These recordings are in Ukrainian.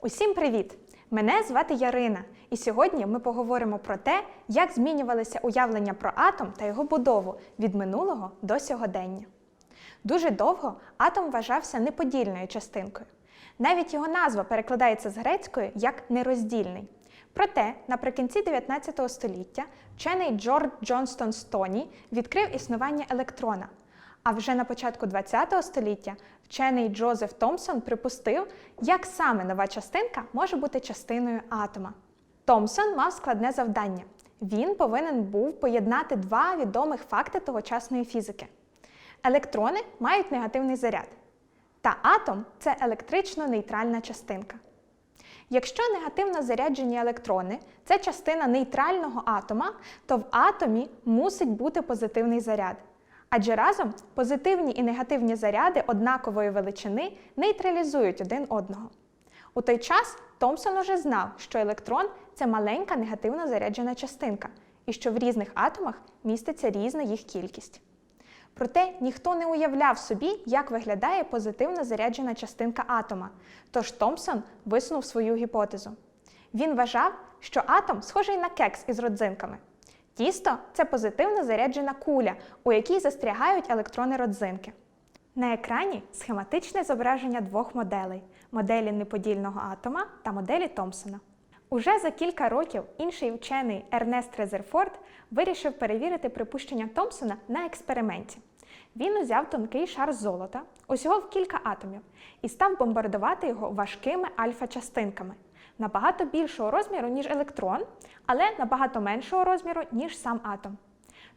Усім привіт! Мене звати Ярина, і сьогодні ми поговоримо про те, як змінювалися уявлення про атом та його будову від минулого до сьогодення. Дуже довго атом вважався неподільною частинкою. Навіть його назва перекладається з грецької як нероздільний. Проте наприкінці 19 століття вчений Джордж Джонстон Стоні відкрив існування електрона. А вже на початку ХХ століття вчений Джозеф Томпсон припустив, як саме нова частинка може бути частиною атома. Томпсон мав складне завдання. Він повинен був поєднати два відомих факти тогочасної фізики. Електрони мають негативний заряд, та атом це електрично нейтральна частинка. Якщо негативно заряджені електрони це частина нейтрального атома, то в атомі мусить бути позитивний заряд. Адже разом позитивні і негативні заряди однакової величини нейтралізують один одного. У той час Томпсон уже знав, що електрон це маленька негативно заряджена частинка, і що в різних атомах міститься різна їх кількість. Проте ніхто не уявляв собі, як виглядає позитивно заряджена частинка атома, тож Томпсон висунув свою гіпотезу. Він вважав, що атом схожий на кекс із родзинками. Тісто це позитивно заряджена куля, у якій застрягають електрони родзинки. На екрані схематичне зображення двох моделей моделі неподільного атома та моделі Томпсона. Уже за кілька років інший вчений Ернест Резерфорд вирішив перевірити припущення Томпсона на експерименті. Він узяв тонкий шар золота, усього в кілька атомів, і став бомбардувати його важкими альфа-частинками, набагато більшого розміру, ніж електрон, але набагато меншого розміру, ніж сам атом.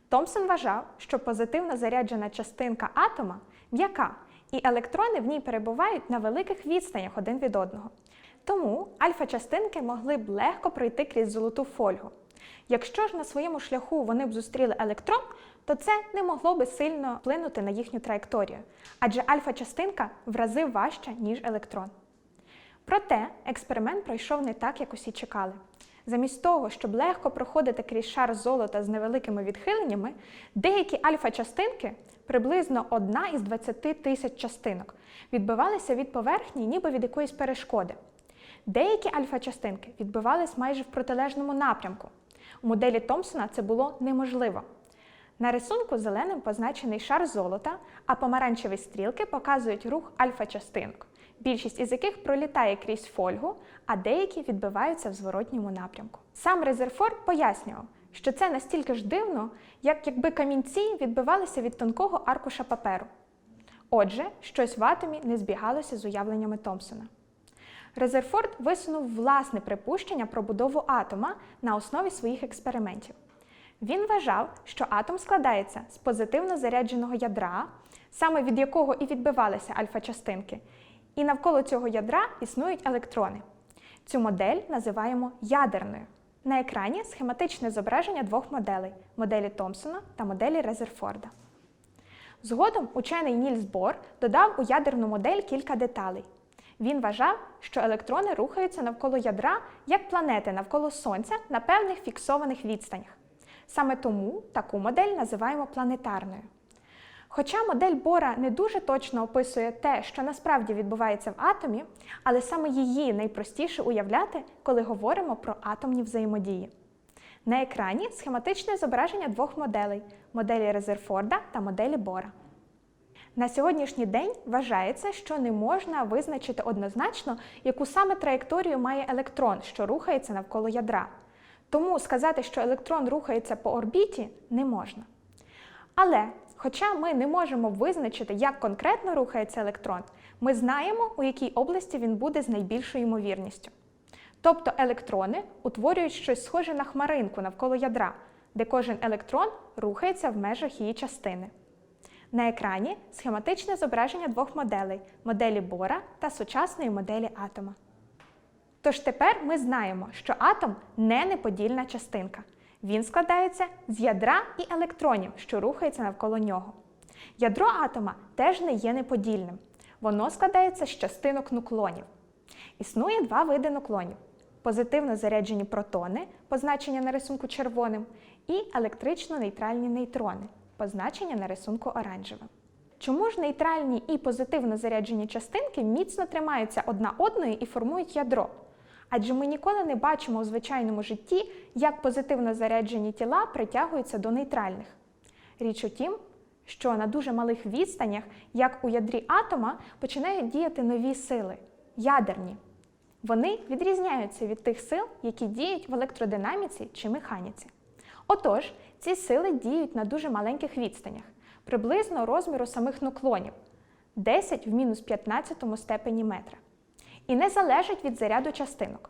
Томпсон вважав, що позитивно заряджена частинка атома м'яка, і електрони в ній перебувають на великих відстанях один від одного. Тому альфа-частинки могли б легко пройти крізь золоту фольгу. Якщо ж на своєму шляху вони б зустріли електрон, то це не могло би сильно вплинути на їхню траєкторію, адже альфа-частинка в рази важча, ніж електрон. Проте експеримент пройшов не так, як усі чекали. Замість того, щоб легко проходити крізь шар золота з невеликими відхиленнями, деякі альфа-частинки, приблизно одна із 20 тисяч частинок, відбивалися від поверхні, ніби від якоїсь перешкоди. Деякі альфа-частинки відбивались майже в протилежному напрямку. У моделі Томпсона це було неможливо. На рисунку зеленим позначений шар золота, а помаранчеві стрілки показують рух альфа-частинок, більшість із яких пролітає крізь фольгу, а деякі відбиваються в зворотньому напрямку. Сам Резерфорд пояснював, що це настільки ж дивно, як якби камінці відбивалися від тонкого аркуша паперу. Отже, щось в атомі не збігалося з уявленнями Томпсона. Резерфорд висунув власне припущення про будову атома на основі своїх експериментів. Він вважав, що атом складається з позитивно зарядженого ядра, саме від якого і відбивалися альфа-частинки, і навколо цього ядра існують електрони. Цю модель називаємо ядерною. На екрані схематичне зображення двох моделей моделі Томпсона та моделі Резерфорда. Згодом учений Нільс Бор додав у ядерну модель кілька деталей. Він вважав, що електрони рухаються навколо ядра як планети навколо Сонця на певних фіксованих відстанях. Саме тому таку модель називаємо планетарною. Хоча модель Бора не дуже точно описує те, що насправді відбувається в атомі, але саме її найпростіше уявляти, коли говоримо про атомні взаємодії. На екрані схематичне зображення двох моделей моделі Резерфорда та моделі Бора. На сьогоднішній день вважається, що не можна визначити однозначно, яку саме траєкторію має електрон, що рухається навколо ядра. Тому сказати, що електрон рухається по орбіті, не можна. Але, хоча ми не можемо визначити, як конкретно рухається електрон, ми знаємо, у якій області він буде з найбільшою ймовірністю. Тобто електрони утворюють щось схоже на хмаринку навколо ядра, де кожен електрон рухається в межах її частини. На екрані схематичне зображення двох моделей моделі Бора та сучасної моделі атома. Тож тепер ми знаємо, що атом не неподільна частинка. Він складається з ядра і електронів, що рухаються навколо нього. Ядро атома теж не є неподільним. Воно складається з частинок нуклонів. Існує два види нуклонів: позитивно заряджені протони, позначення на рисунку червоним, і електрично нейтральні нейтрони, позначення на рисунку оранжевим. чому ж нейтральні і позитивно заряджені частинки міцно тримаються одна одної і формують ядро? Адже ми ніколи не бачимо у звичайному житті, як позитивно заряджені тіла притягуються до нейтральних. Річ у тім, що на дуже малих відстанях, як у ядрі атома, починають діяти нові сили ядерні. Вони відрізняються від тих сил, які діють в електродинаміці чи механіці. Отож, ці сили діють на дуже маленьких відстанях, приблизно розміру самих нуклонів 10 в мінус 15 степені метра, і не залежать від заряду частинок.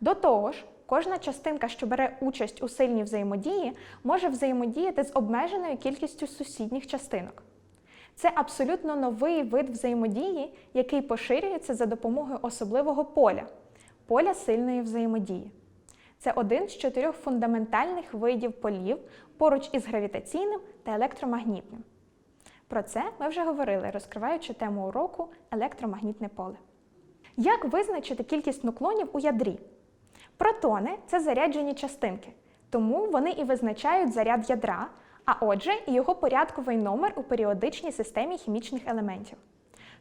До того ж, кожна частинка, що бере участь у сильній взаємодії, може взаємодіяти з обмеженою кількістю сусідніх частинок. Це абсолютно новий вид взаємодії, який поширюється за допомогою особливого поля поля сильної взаємодії. Це один з чотирьох фундаментальних видів полів поруч із гравітаційним та електромагнітним. Про це ми вже говорили, розкриваючи тему уроку електромагнітне поле. Як визначити кількість нуклонів у ядрі? Протони це заряджені частинки, тому вони і визначають заряд ядра, а отже, і його порядковий номер у періодичній системі хімічних елементів.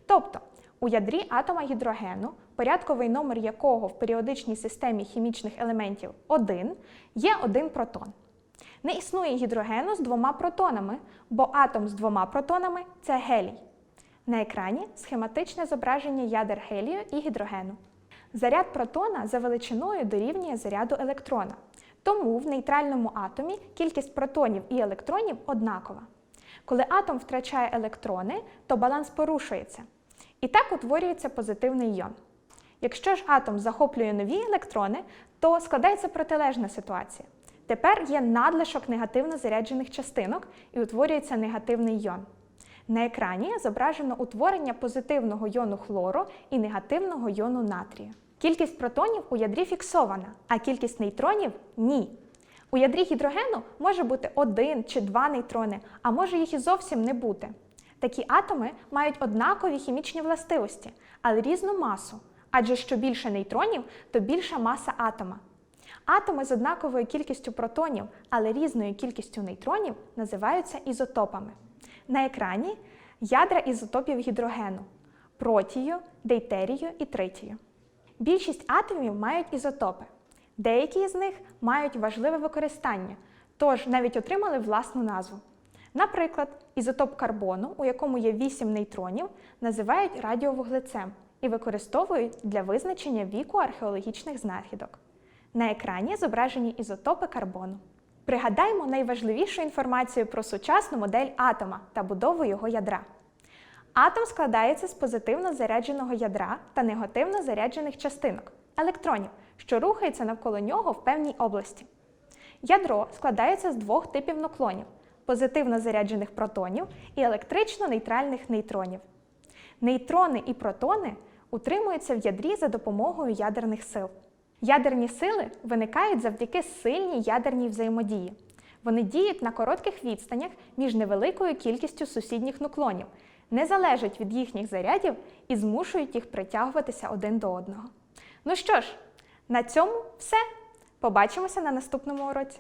Тобто, у ядрі атома гідрогену, порядковий номер якого в періодичній системі хімічних елементів 1, є один протон. Не існує гідрогену з двома протонами, бо атом з двома протонами це гелій. На екрані схематичне зображення ядер гелію і гідрогену. Заряд протона за величиною дорівнює заряду електрона. Тому в нейтральному атомі кількість протонів і електронів однакова. Коли атом втрачає електрони, то баланс порушується. І так утворюється позитивний йон. Якщо ж атом захоплює нові електрони, то складається протилежна ситуація. Тепер є надлишок негативно заряджених частинок і утворюється негативний йон. На екрані зображено утворення позитивного йону хлору і негативного йону натрію. Кількість протонів у ядрі фіксована, а кількість нейтронів ні. У ядрі гідрогену може бути один чи два нейтрони, а може їх і зовсім не бути. Такі атоми мають однакові хімічні властивості, але різну масу. Адже що більше нейтронів, то більша маса атома. Атоми з однаковою кількістю протонів, але різною кількістю нейтронів називаються ізотопами. На екрані ядра ізотопів гідрогену протію, дейтерію і тритію. Більшість атомів мають ізотопи. Деякі з них мають важливе використання, тож навіть отримали власну назву. Наприклад, ізотоп карбону, у якому є 8 нейтронів, називають радіовуглецем і використовують для визначення віку археологічних знахідок. На екрані зображені ізотопи карбону. Пригадаймо найважливішу інформацію про сучасну модель атома та будову його ядра. Атом складається з позитивно зарядженого ядра та негативно заряджених частинок електронів, що рухаються навколо нього в певній області. Ядро складається з двох типів нуклонів позитивно заряджених протонів і електрично-нейтральних нейтронів. Нейтрони і протони утримуються в ядрі за допомогою ядерних сил. Ядерні сили виникають завдяки сильній ядерній взаємодії. Вони діють на коротких відстанях між невеликою кількістю сусідніх нуклонів, не залежать від їхніх зарядів і змушують їх притягуватися один до одного. Ну що ж, на цьому все. Побачимося на наступному уроці.